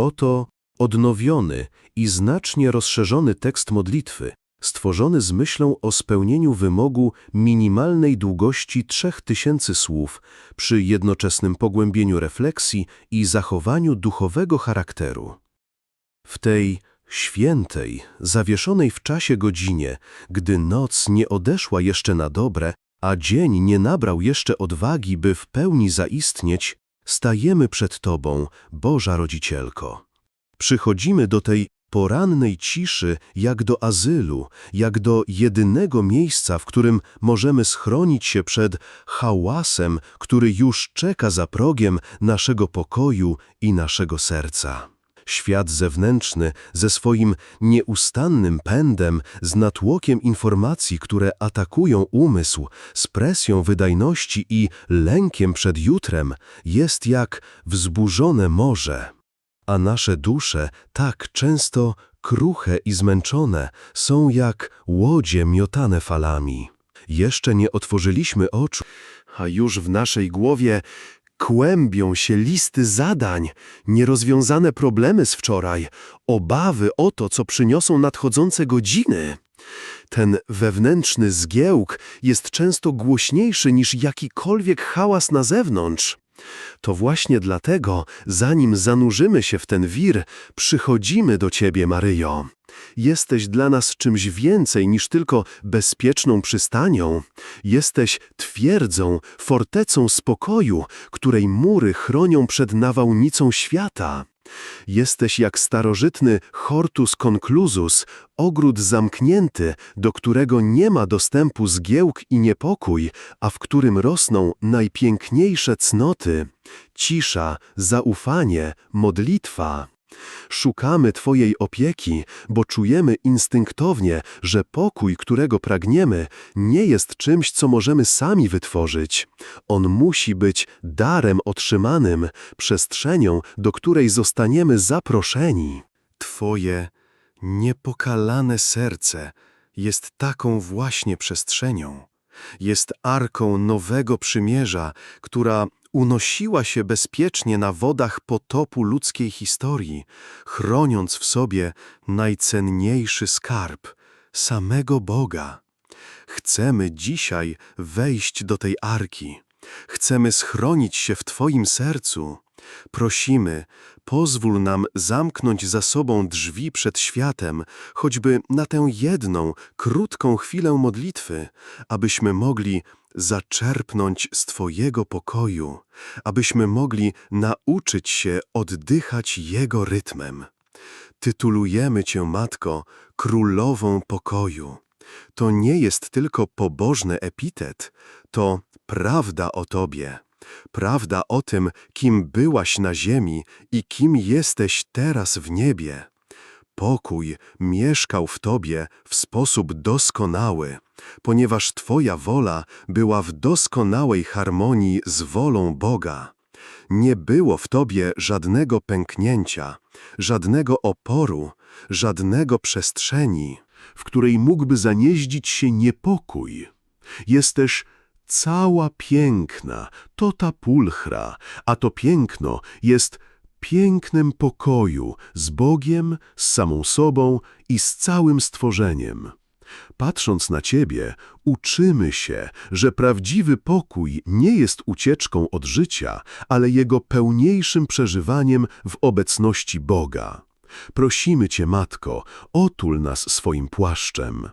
Oto odnowiony i znacznie rozszerzony tekst modlitwy, stworzony z myślą o spełnieniu wymogu minimalnej długości 3000 słów przy jednoczesnym pogłębieniu refleksji i zachowaniu duchowego charakteru. W tej świętej, zawieszonej w czasie godzinie, gdy noc nie odeszła jeszcze na dobre, a dzień nie nabrał jeszcze odwagi, by w pełni zaistnieć, stajemy przed Tobą, Boża Rodzicielko. Przychodzimy do tej porannej ciszy jak do azylu, jak do jedynego miejsca, w którym możemy schronić się przed hałasem, który już czeka za progiem naszego pokoju i naszego serca. Świat zewnętrzny ze swoim nieustannym pędem, z natłokiem informacji, które atakują umysł, z presją wydajności i lękiem przed jutrem, jest jak wzburzone morze. A nasze dusze, tak często kruche i zmęczone, są jak łodzie miotane falami. Jeszcze nie otworzyliśmy oczu, a już w naszej głowie kłębią się listy zadań, nierozwiązane problemy z wczoraj, obawy o to, co przyniosą nadchodzące godziny. Ten wewnętrzny zgiełk jest często głośniejszy niż jakikolwiek hałas na zewnątrz. To właśnie dlatego, zanim zanurzymy się w ten wir, przychodzimy do Ciebie, Maryjo. Jesteś dla nas czymś więcej niż tylko bezpieczną przystanią. Jesteś twierdzą, fortecą spokoju, której mury chronią przed nawałnicą świata. Jesteś jak starożytny hortus conclusus, ogród zamknięty, do którego nie ma dostępu zgiełk i niepokój, a w którym rosną najpiękniejsze cnoty, cisza, zaufanie, modlitwa. Szukamy Twojej opieki, bo czujemy instynktownie, że pokój, którego pragniemy, nie jest czymś, co możemy sami wytworzyć. On musi być darem otrzymanym, przestrzenią, do której zostaniemy zaproszeni. Twoje niepokalane serce jest taką właśnie przestrzenią. Jest arką nowego przymierza, która unosiła się bezpiecznie na wodach potopu ludzkiej historii, chroniąc w sobie najcenniejszy skarb samego Boga. Chcemy dzisiaj wejść do tej arki. Chcemy schronić się w Twoim sercu. Prosimy, pozwól nam zamknąć za sobą drzwi przed światem, choćby na tę jedną, krótką chwilę modlitwy, abyśmy mogli zaczerpnąć z Twojego pokoju, abyśmy mogli nauczyć się oddychać Jego rytmem. Tytulujemy Cię, Matko, Królową Pokoju. To nie jest tylko pobożny epitet, to prawda o Tobie. Prawda o tym, kim byłaś na ziemi i kim jesteś teraz w niebie. Pokój mieszkał w Tobie w sposób doskonały, ponieważ Twoja wola była w doskonałej harmonii z wolą Boga. Nie było w Tobie żadnego pęknięcia, żadnego oporu, żadnego przestrzeni, w której mógłby zanieździć się niepokój. Jesteś cała piękna, to ta pulchra, a to piękno jest pięknem pokoju z Bogiem, z samą sobą i z całym stworzeniem. Patrząc na Ciebie, uczymy się, że prawdziwy pokój nie jest ucieczką od życia, ale jego pełniejszym przeżywaniem w obecności Boga. Prosimy Cię, Matko, otul nas swoim płaszczem.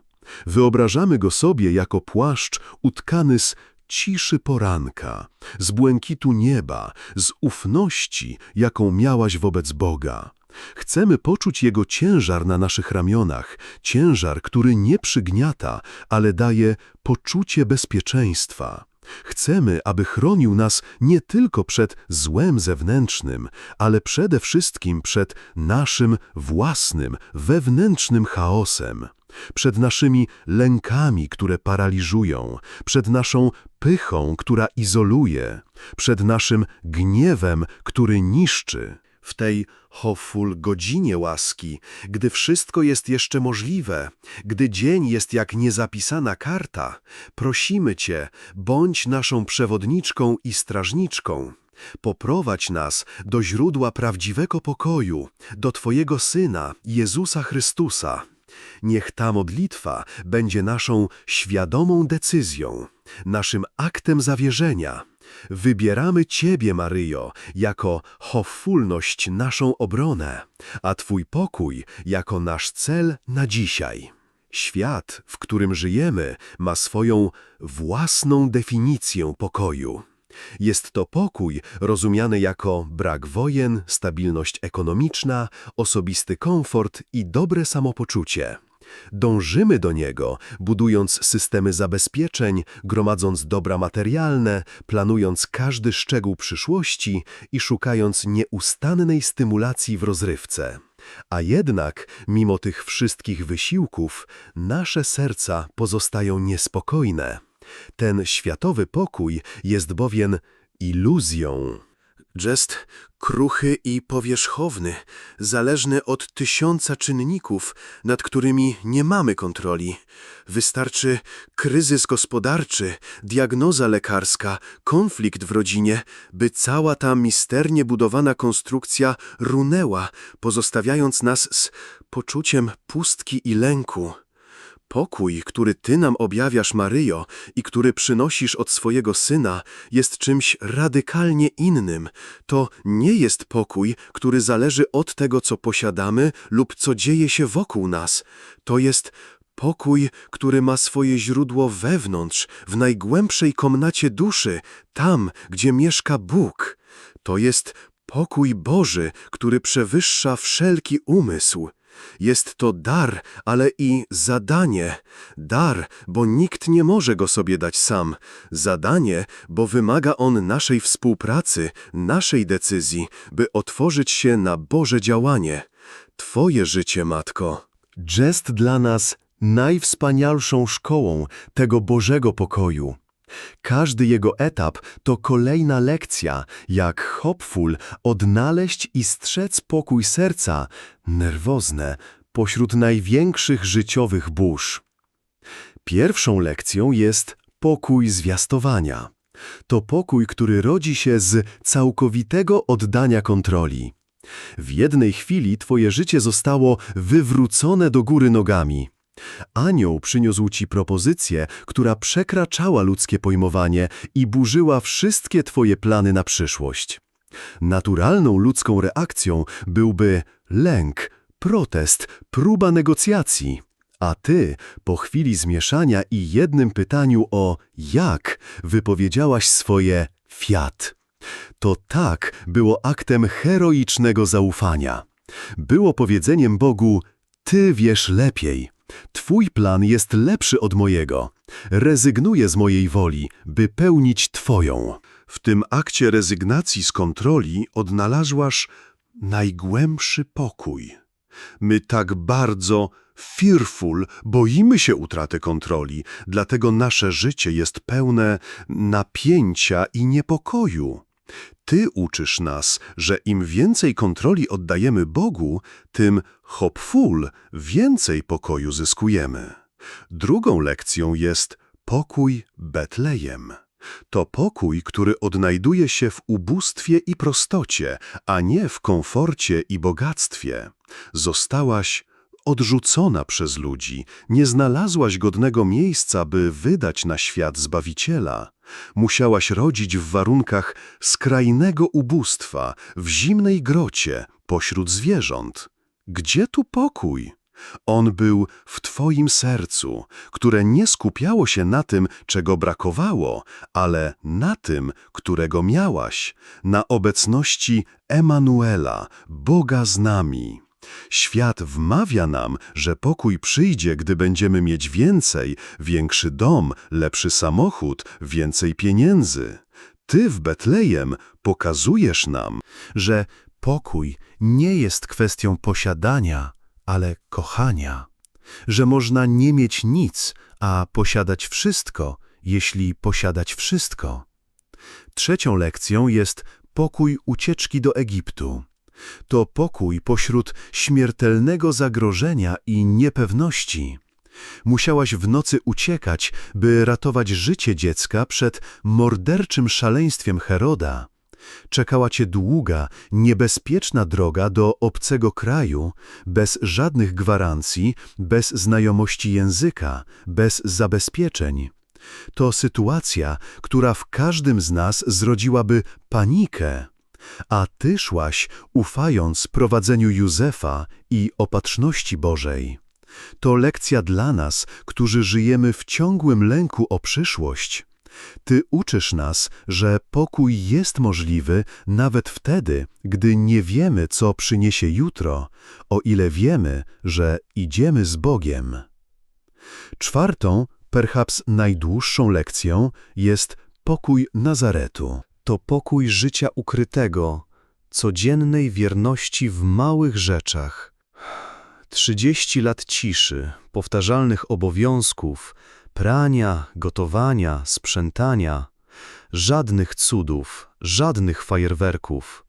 Wyobrażamy go sobie jako płaszcz utkany z ciszy poranka, z błękitu nieba, z ufności, jaką miałaś wobec Boga. Chcemy poczuć Jego ciężar na naszych ramionach, ciężar, który nie przygniata, ale daje poczucie bezpieczeństwa. Chcemy, aby chronił nas nie tylko przed złem zewnętrznym, ale przede wszystkim przed naszym własnym, wewnętrznym chaosem przed naszymi lękami, które paraliżują, przed naszą pychą, która izoluje, przed naszym gniewem, który niszczy. W tej hoful godzinie łaski, gdy wszystko jest jeszcze możliwe, gdy dzień jest jak niezapisana karta, prosimy Cię, bądź naszą przewodniczką i strażniczką. Poprowadź nas do źródła prawdziwego pokoju, do Twojego Syna, Jezusa Chrystusa. Niech ta modlitwa będzie naszą świadomą decyzją, naszym aktem zawierzenia. Wybieramy Ciebie, Maryjo, jako hofulność naszą obronę, a Twój pokój jako nasz cel na dzisiaj. Świat, w którym żyjemy, ma swoją własną definicję pokoju. Jest to pokój rozumiany jako brak wojen, stabilność ekonomiczna, osobisty komfort i dobre samopoczucie. Dążymy do niego, budując systemy zabezpieczeń, gromadząc dobra materialne, planując każdy szczegół przyszłości i szukając nieustannej stymulacji w rozrywce. A jednak, mimo tych wszystkich wysiłków, nasze serca pozostają niespokojne. Ten światowy pokój jest bowiem iluzją. Jest kruchy i powierzchowny, zależny od tysiąca czynników, nad którymi nie mamy kontroli. Wystarczy kryzys gospodarczy, diagnoza lekarska, konflikt w rodzinie, by cała ta misternie budowana konstrukcja runęła, pozostawiając nas z poczuciem pustki i lęku. Pokój, który Ty nam objawiasz, Maryjo, i który przynosisz od swojego Syna, jest czymś radykalnie innym. To nie jest pokój, który zależy od tego, co posiadamy lub co dzieje się wokół nas. To jest pokój, który ma swoje źródło wewnątrz, w najgłębszej komnacie duszy, tam, gdzie mieszka Bóg. To jest pokój Boży, który przewyższa wszelki umysł. Jest to dar, ale i zadanie. Dar, bo nikt nie może go sobie dać sam. Zadanie, bo wymaga on naszej współpracy, naszej decyzji, by otworzyć się na Boże działanie. Twoje życie, Matko. Jest dla nas najwspanialszą szkołą tego Bożego pokoju. Każdy jego etap to kolejna lekcja, jak Hopful odnaleźć i strzec pokój serca, nerwozne, pośród największych życiowych burz. Pierwszą lekcją jest pokój zwiastowania. To pokój, który rodzi się z całkowitego oddania kontroli. W jednej chwili twoje życie zostało wywrócone do góry nogami. Anioł przyniósł ci propozycję, która przekraczała ludzkie pojmowanie i burzyła wszystkie twoje plany na przyszłość. Naturalną ludzką reakcją byłby lęk, protest, próba negocjacji. A ty, po chwili zmieszania i jednym pytaniu o jak, wypowiedziałaś swoje fiat. To tak było aktem heroicznego zaufania. Było powiedzeniem Bogu, ty wiesz lepiej. Twój plan jest lepszy od mojego. Rezygnuję z mojej woli, by pełnić Twoją. W tym akcie rezygnacji z kontroli odnalazłaś najgłębszy pokój. My tak bardzo, fearful, boimy się utraty kontroli, dlatego nasze życie jest pełne napięcia i niepokoju. Ty uczysz nas, że im więcej kontroli oddajemy Bogu, tym hopful, więcej pokoju zyskujemy. Drugą lekcją jest pokój Betlejem. To pokój, który odnajduje się w ubóstwie i prostocie, a nie w komforcie i bogactwie. Zostałaś odrzucona przez ludzi, nie znalazłaś godnego miejsca, by wydać na świat Zbawiciela. Musiałaś rodzić w warunkach skrajnego ubóstwa, w zimnej grocie, pośród zwierząt. Gdzie tu pokój? On był w Twoim sercu, które nie skupiało się na tym, czego brakowało, ale na tym, którego miałaś, na obecności Emanuela, Boga z nami. Świat wmawia nam, że pokój przyjdzie, gdy będziemy mieć więcej, większy dom, lepszy samochód, więcej pieniędzy. Ty w Betlejem pokazujesz nam, że pokój nie jest kwestią posiadania, ale kochania. Że można nie mieć nic, a posiadać wszystko, jeśli posiadać wszystko. Trzecią lekcją jest pokój ucieczki do Egiptu. To pokój pośród śmiertelnego zagrożenia i niepewności. Musiałaś w nocy uciekać, by ratować życie dziecka przed morderczym szaleństwem Heroda. Czekała cię długa, niebezpieczna droga do obcego kraju, bez żadnych gwarancji, bez znajomości języka, bez zabezpieczeń. To sytuacja, która w każdym z nas zrodziłaby panikę. A ty szłaś, ufając prowadzeniu Józefa i opatrzności Bożej. To lekcja dla nas, którzy żyjemy w ciągłym lęku o przyszłość. Ty uczysz nas, że pokój jest możliwy nawet wtedy, gdy nie wiemy, co przyniesie jutro, o ile wiemy, że idziemy z Bogiem. Czwartą, perhaps najdłuższą lekcją jest pokój Nazaretu. To pokój życia ukrytego, codziennej wierności w małych rzeczach. Trzydzieści lat ciszy, powtarzalnych obowiązków, prania, gotowania, sprzątania, żadnych cudów, żadnych fajerwerków.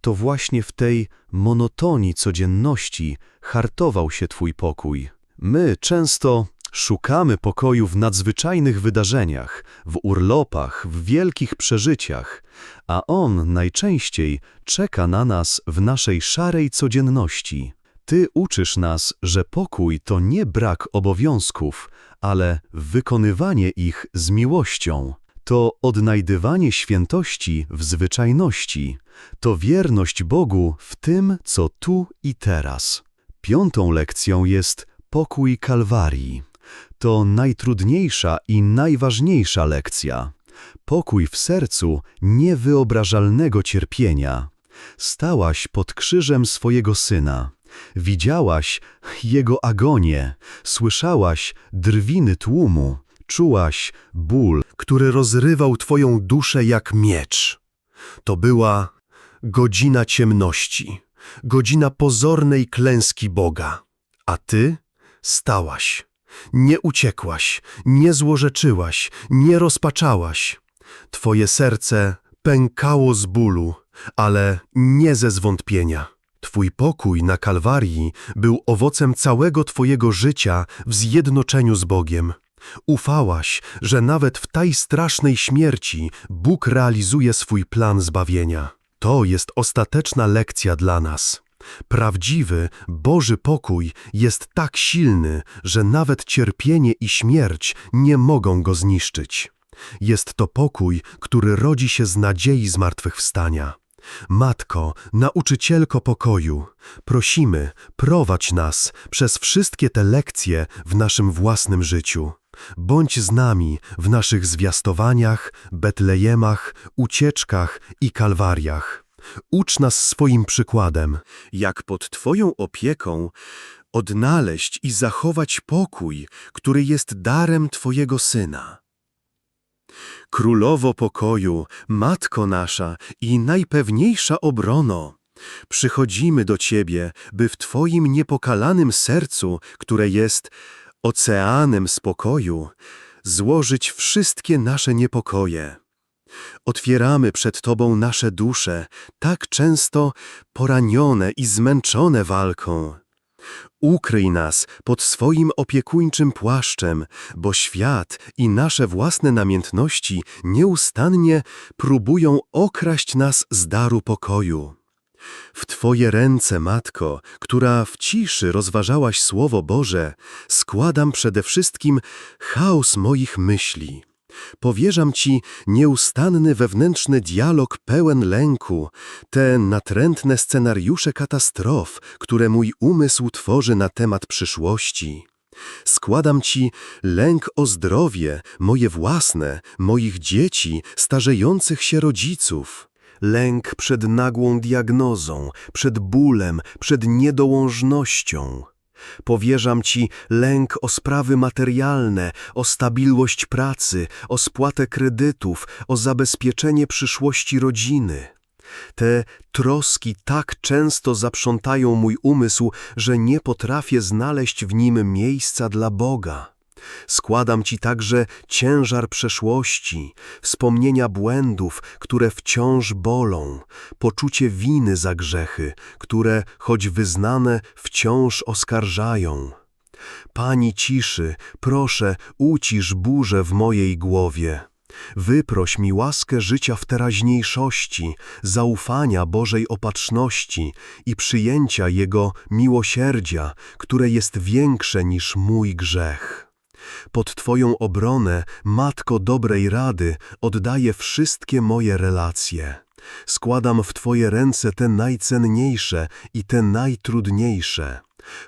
To właśnie w tej monotonii codzienności hartował się Twój pokój. My często szukamy pokoju w nadzwyczajnych wydarzeniach, w urlopach, w wielkich przeżyciach, a on najczęściej czeka na nas w naszej szarej codzienności. Ty uczysz nas, że pokój to nie brak obowiązków, ale wykonywanie ich z miłością. To odnajdywanie świętości w zwyczajności. To wierność Bogu w tym, co tu i teraz. Piątą lekcją jest pokój Kalwarii. To najtrudniejsza i najważniejsza lekcja. Pokój w sercu niewyobrażalnego cierpienia. Stałaś pod krzyżem swojego syna. Widziałaś jego agonię, słyszałaś drwiny tłumu, czułaś ból, który rozrywał twoją duszę jak miecz. To była godzina ciemności, godzina pozornej klęski Boga. A ty stałaś. Nie uciekłaś, nie złorzeczyłaś, nie rozpaczałaś. Twoje serce pękało z bólu, ale nie ze zwątpienia. Twój pokój na Kalwarii był owocem całego Twojego życia w zjednoczeniu z Bogiem. Ufałaś, że nawet w tej strasznej śmierci Bóg realizuje swój plan zbawienia. To jest ostateczna lekcja dla nas. Prawdziwy, Boży pokój jest tak silny, że nawet cierpienie i śmierć nie mogą go zniszczyć. Jest to pokój, który rodzi się z nadziei zmartwychwstania. Matko, nauczycielko pokoju, prosimy, prowadź nas przez wszystkie te lekcje w naszym własnym życiu. Bądź z nami w naszych zwiastowaniach, betlejemach, ucieczkach i kalwariach. Ucz nas swoim przykładem, jak pod Twoją opieką odnaleźć i zachować pokój, który jest darem Twojego Syna. Królowo pokoju, Matko nasza i najpewniejsza obrono, przychodzimy do Ciebie, by w Twoim niepokalanym sercu, które jest oceanem spokoju, złożyć wszystkie nasze niepokoje. Otwieramy przed Tobą nasze dusze, tak często poranione i zmęczone walką. Ukryj nas pod swoim opiekuńczym płaszczem, bo świat i nasze własne namiętności nieustannie próbują okraść nas z daru pokoju. W Twoje ręce, Matko, która w ciszy rozważałaś Słowo Boże, składam przede wszystkim chaos moich myśli. Powierzam Ci nieustanny wewnętrzny dialog pełen lęku, te natrętne scenariusze katastrof, które mój umysł tworzy na temat przyszłości. Składam Ci lęk o zdrowie, moje własne, moich dzieci, starzejących się rodziców. Lęk przed nagłą diagnozą, przed bólem, przed niedołążnością. Powierzam Ci lęk o sprawy materialne, o stabilność pracy, o spłatę kredytów, o zabezpieczenie przyszłości rodziny. Te troski tak często zaprzątają mój umysł, że nie potrafię znaleźć w nim miejsca dla Boga. Składam Ci także ciężar przeszłości, wspomnienia błędów, które wciąż bolą, poczucie winy za grzechy, które, choć wyznane, wciąż oskarżają. Pani ciszy, proszę, ucisz burzę w mojej głowie. Wyproś mi łaskę życia w teraźniejszości, zaufania Bożej opatrzności i przyjęcia Jego miłosierdzia, które jest większe niż mój grzech. Pod Twoją obronę, Matko dobrej rady, oddaję wszystkie moje relacje. Składam w Twoje ręce te najcenniejsze i te najtrudniejsze.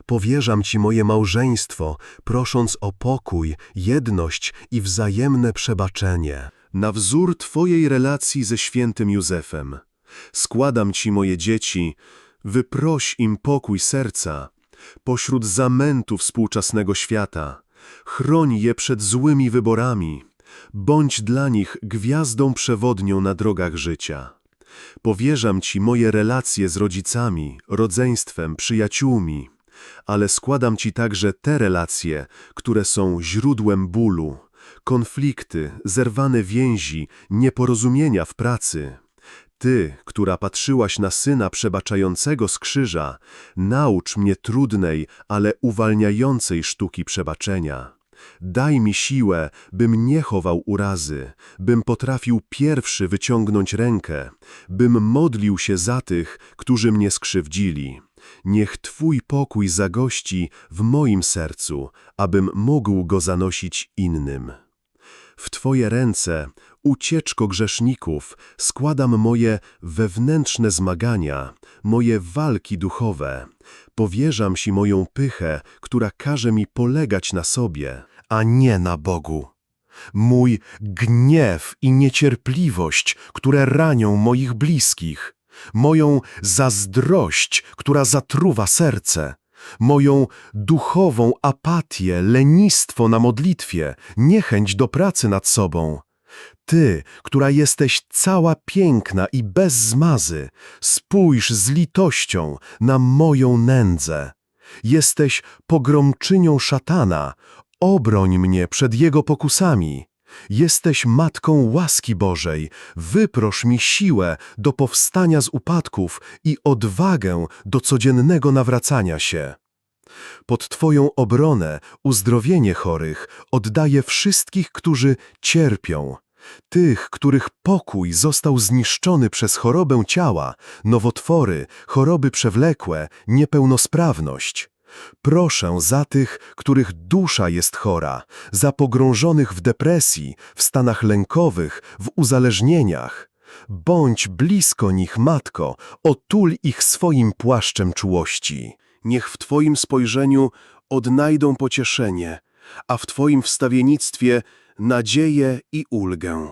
Powierzam Ci moje małżeństwo, prosząc o pokój, jedność i wzajemne przebaczenie. Na wzór Twojej relacji ze świętym Józefem. Składam Ci moje dzieci, wyproś im pokój serca. Pośród zamętu współczesnego świata. Chroń je przed złymi wyborami. Bądź dla nich gwiazdą przewodnią na drogach życia. Powierzam Ci moje relacje z rodzicami, rodzeństwem, przyjaciółmi, ale składam Ci także te relacje, które są źródłem bólu, konflikty, zerwane więzi, nieporozumienia w pracy. Ty, która patrzyłaś na Syna przebaczającego z krzyża, naucz mnie trudnej, ale uwalniającej sztuki przebaczenia. Daj mi siłę, bym nie chował urazy, bym potrafił pierwszy wyciągnąć rękę, bym modlił się za tych, którzy mnie skrzywdzili. Niech Twój pokój zagości w moim sercu, abym mógł go zanosić innym. W Twoje ręce, ucieczko grzeszników, składam moje wewnętrzne zmagania, moje walki duchowe. Powierzam Ci moją pychę, która każe mi polegać na sobie, a nie na Bogu. Mój gniew i niecierpliwość, które ranią moich bliskich, moją zazdrość, która zatruwa serce, moją duchową apatię, lenistwo na modlitwie, niechęć do pracy nad sobą. Ty, która jesteś cała piękna i bez zmazy, spójrz z litością na moją nędzę. Jesteś pogromczynią szatana, obroń mnie przed jego pokusami. Jesteś matką łaski Bożej, wyprosz mi siłę do powstania z upadków i odwagę do codziennego nawracania się. Pod Twoją obronę, uzdrowienie chorych oddaję wszystkich, którzy cierpią. Tych, których pokój został zniszczony przez chorobę ciała, nowotwory, choroby przewlekłe, niepełnosprawność. Proszę za tych, których dusza jest chora, za pogrążonych w depresji, w stanach lękowych, w uzależnieniach. Bądź blisko nich, Matko, otul ich swoim płaszczem czułości. Niech w Twoim spojrzeniu odnajdą pocieszenie, a w Twoim wstawiennictwie nadzieję i ulgę.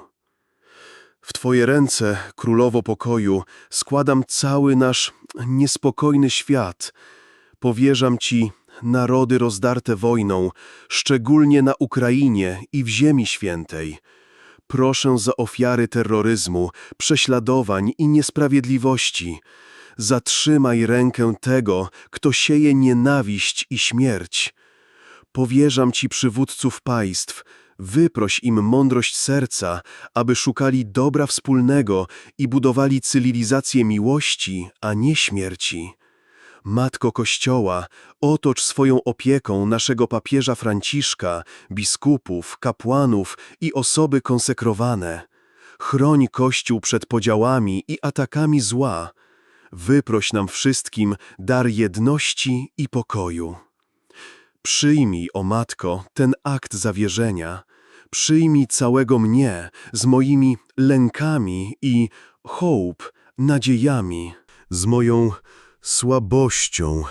W Twoje ręce, Królowo Pokoju, składam cały nasz niespokojny świat. Powierzam Ci narody rozdarte wojną, szczególnie na Ukrainie i w Ziemi Świętej. Proszę za ofiary terroryzmu, prześladowań i niesprawiedliwości. Zatrzymaj rękę tego, kto sieje nienawiść i śmierć. Powierzam Ci przywódców państw, wyproś im mądrość serca, aby szukali dobra wspólnego i budowali cywilizację miłości, a nie śmierci. Matko Kościoła, otocz swoją opieką naszego papieża Franciszka, biskupów, kapłanów i osoby konsekrowane. Chroń Kościół przed podziałami i atakami zła. Wyproś nam wszystkim dar jedności i pokoju. Przyjmij, o Matko, ten akt zawierzenia. Przyjmij całego mnie z moimi lękami i hołb, nadziejami, z moją słabością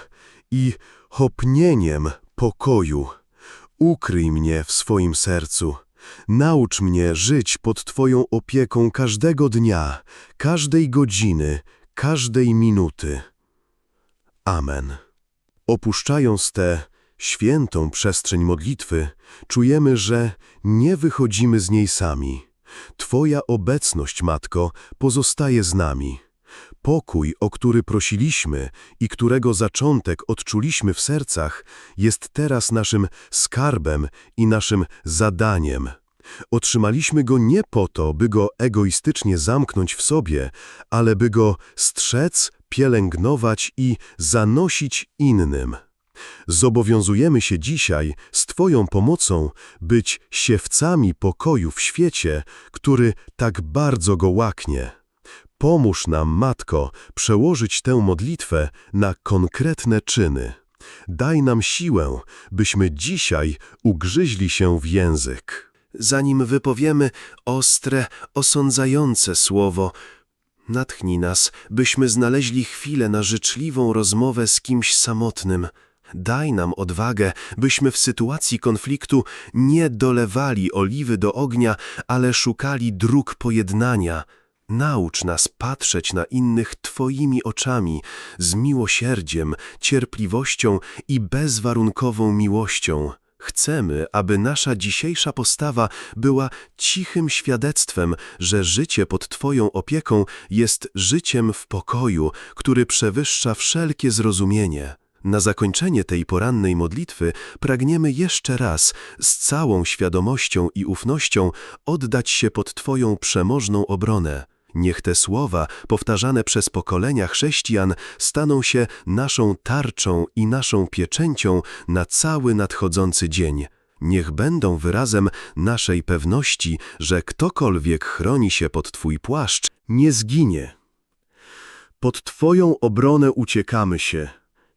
i hopnieniem pokoju. Ukryj mnie w swoim sercu. Naucz mnie żyć pod Twoją opieką każdego dnia, każdej godziny, każdej minuty. Amen. Opuszczając tę świętą przestrzeń modlitwy, czujemy, że nie wychodzimy z niej sami. Twoja obecność, Matko, pozostaje z nami. Pokój, o który prosiliśmy i którego zaczątek odczuliśmy w sercach, jest teraz naszym skarbem i naszym zadaniem. Otrzymaliśmy go nie po to, by go egoistycznie zamknąć w sobie, ale by go strzec, pielęgnować i zanosić innym. Zobowiązujemy się dzisiaj z Twoją pomocą być siewcami pokoju w świecie, który tak bardzo go łaknie. Pomóż nam, Matko, przełożyć tę modlitwę na konkretne czyny. Daj nam siłę, byśmy dzisiaj ugryźli się w język. Zanim wypowiemy ostre, osądzające słowo, natchnij nas, byśmy znaleźli chwilę na życzliwą rozmowę z kimś samotnym. Daj nam odwagę, byśmy w sytuacji konfliktu nie dolewali oliwy do ognia, ale szukali dróg pojednania. Naucz nas patrzeć na innych Twoimi oczami, z miłosierdziem, cierpliwością i bezwarunkową miłością. Chcemy, aby nasza dzisiejsza postawa była cichym świadectwem, że życie pod Twoją opieką jest życiem w pokoju, który przewyższa wszelkie zrozumienie. Na zakończenie tej porannej modlitwy pragniemy jeszcze raz, z całą świadomością i ufnością, oddać się pod Twoją przemożną obronę. Niech te słowa, powtarzane przez pokolenia chrześcijan, staną się naszą tarczą i naszą pieczęcią na cały nadchodzący dzień. Niech będą wyrazem naszej pewności, że ktokolwiek chroni się pod Twój płaszcz, nie zginie. Pod Twoją obronę uciekamy się,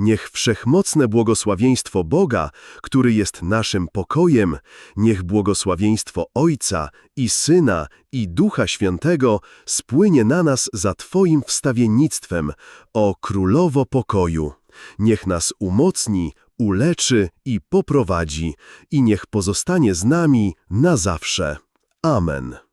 Niech wszechmocne błogosławieństwo Boga, który jest naszym pokojem, niech błogosławieństwo Ojca i Syna i Ducha Świętego spłynie na nas za Twoim wstawiennictwem, o Królowo Pokoju. Niech nas umocni, uleczy i poprowadzi, i niech pozostanie z nami na zawsze. Amen.